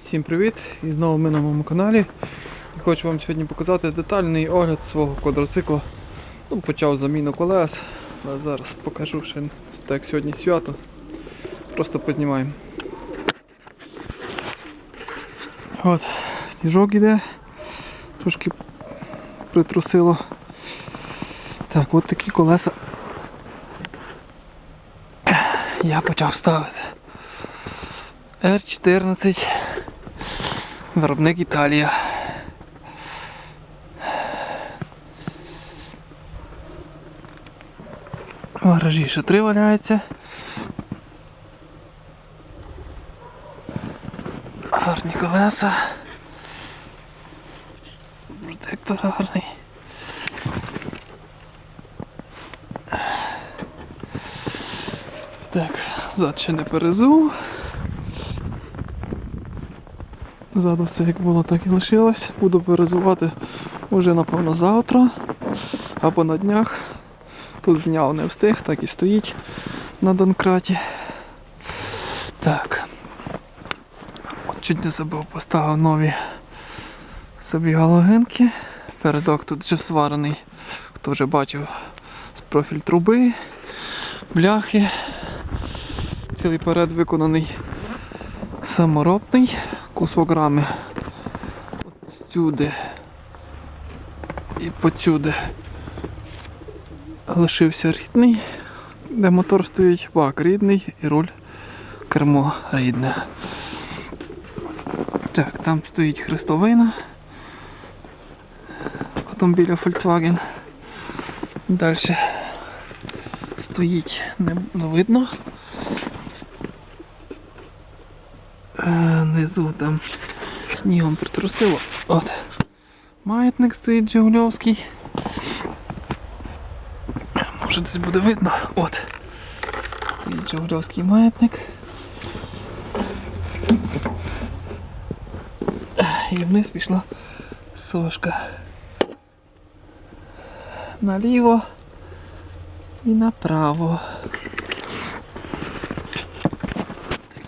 Всім привіт! І знову ми на моєму каналі. І хочу вам сьогодні показати детальний огляд свого квадроцикла. Ну, почав заміну колес, але зараз покажу ще так сьогодні свято. Просто познімаємо. От, сніжок іде, трошки притрусило. Так, от такі колеса я почав ставити. R14 Виробник Італія. В гаражі ще три валяється. Гарні колеса. Протектор гарний. Так, зад ще не перезув. Ззаду все як було, так і лишилось. Буду перезувати вже напевно завтра або на днях. Тут зняв не встиг, так і стоїть на донкраті. Так. Чуть не забув, поставив нові собі галогенки. Передок тут вже сварений, хто вже бачив з профіль труби, бляхи. Цілий перед виконаний саморобний кусок рами от сюди і поцюди лишився рідний, де мотор стоїть, бак рідний і руль кермо рідне. Так, там стоїть хрестовина автомобіля Volkswagen. Далі стоїть не видно. Внизу там снігом притрусило. От. Маятник стоїть Жигульовський. Може десь буде видно. От. Стоїть Жигульовський маятник. І вниз пішла сошка. Наліво і направо.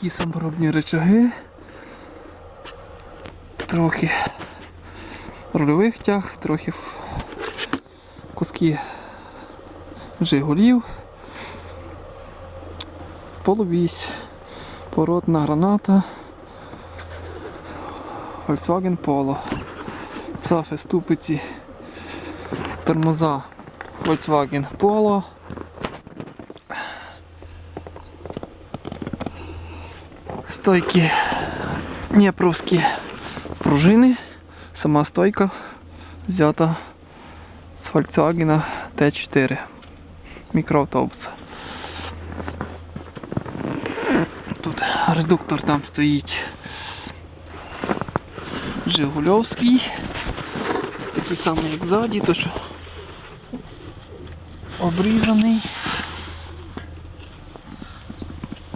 Такі саморобні речаги. Трохи рульових тяг, трохи куски Жигулів. Полувісь, породна граната. Volkswagen Polo. Цафи, ступиці, тормоза Volkswagen Polo. Стойки Дніпровські пружини. Сама стойка взята з Volkswagen T4 мікроавтобус. Тут редуктор там стоїть Жигульовський. Такий самий як ззаді, то що обрізаний.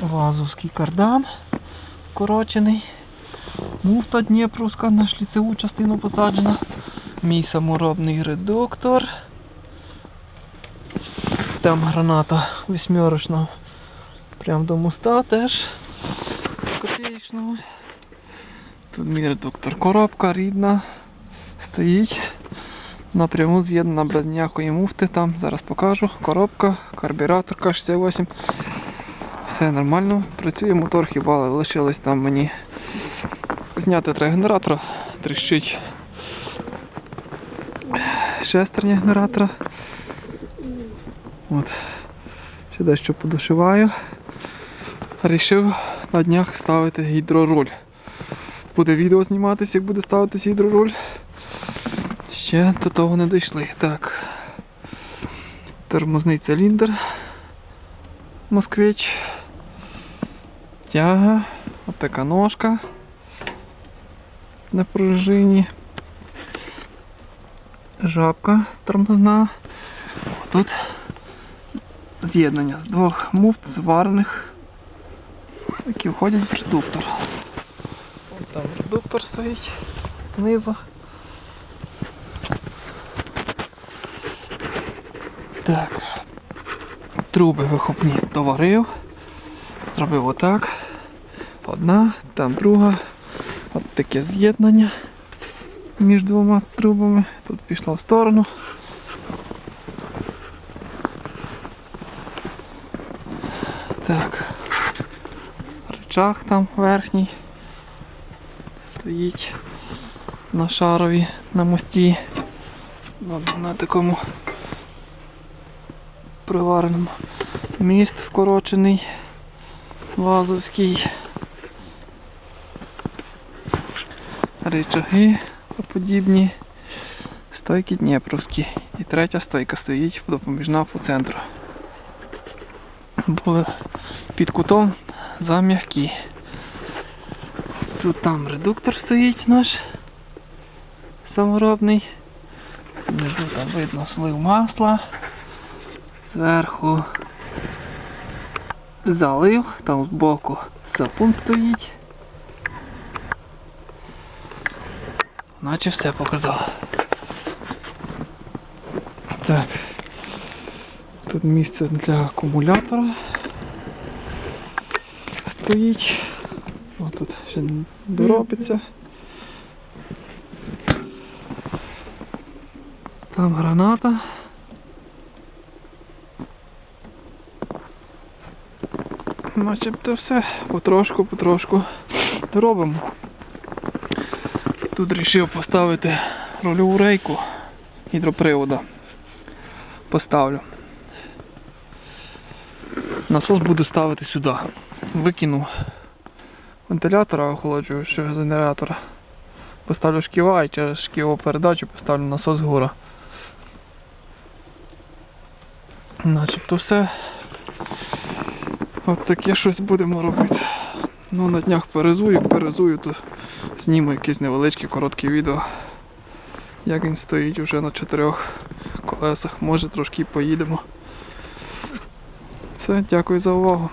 Вазовський кардан корочений. Муфта Дніпровська на шліцеву частину посаджена. Мій саморобний редуктор. Там граната восьмерочна. Прям до моста теж копеечного. Тут мій редуктор. Коробка рідна. Стоїть. Напряму з'єднана без ніякої муфти. Там зараз покажу. Коробка, карбюратор К68. Все нормально. Працює мотор, хіба лишилось там мені зняти треба генератора, тріщить шестерня генератора. От. Ще дещо подушиваю. Рішив на днях ставити гідроруль. Буде відео зніматися, як буде ставитися гідроруль. Ще до того не дійшли. Так. Тормозний циліндр. Москвич. Тяга. Така ножка на пружині. Жабка тормозна. Тут з'єднання з двох муфт зварених, які входять в редуктор. От там редуктор стоїть знизу. Так. Труби вихопні доварив. Зробив отак. Одна, там друга. таке з'єднання між двома трубами. Тут пішла в сторону. Так. Рычаг там верхній. Стоїть на шарові на мості. На такому привареному. Міст вкорочений. Вазовський. Ричаги подібні. Стойки Дніпровські. І третя стойка стоїть допоміжна по центру. Були під кутом зам'які. Тут там редуктор стоїть наш саморобний. Внизу там видно слив масла. Зверху залив, там збоку сапун стоїть. Наче все показав. Так. Тут місце для акумулятора стоїть. О, тут ще не доробиться. Там граната. Начебто все потрошку, потрошку робимо. Тут вирішив поставити рульову рейку гідропривода. Поставлю. Насос буду ставити сюди. Викину вентилятора охолоджуючого генератора. Поставлю шківа і через шківу передачу поставлю насос гора. Начебто все. От таке щось будемо робити. Ну на днях перезую, перезую, то зніму якесь невеличке коротке відео. Як він стоїть вже на чотирьох колесах, може трошки поїдемо. Все, дякую за увагу.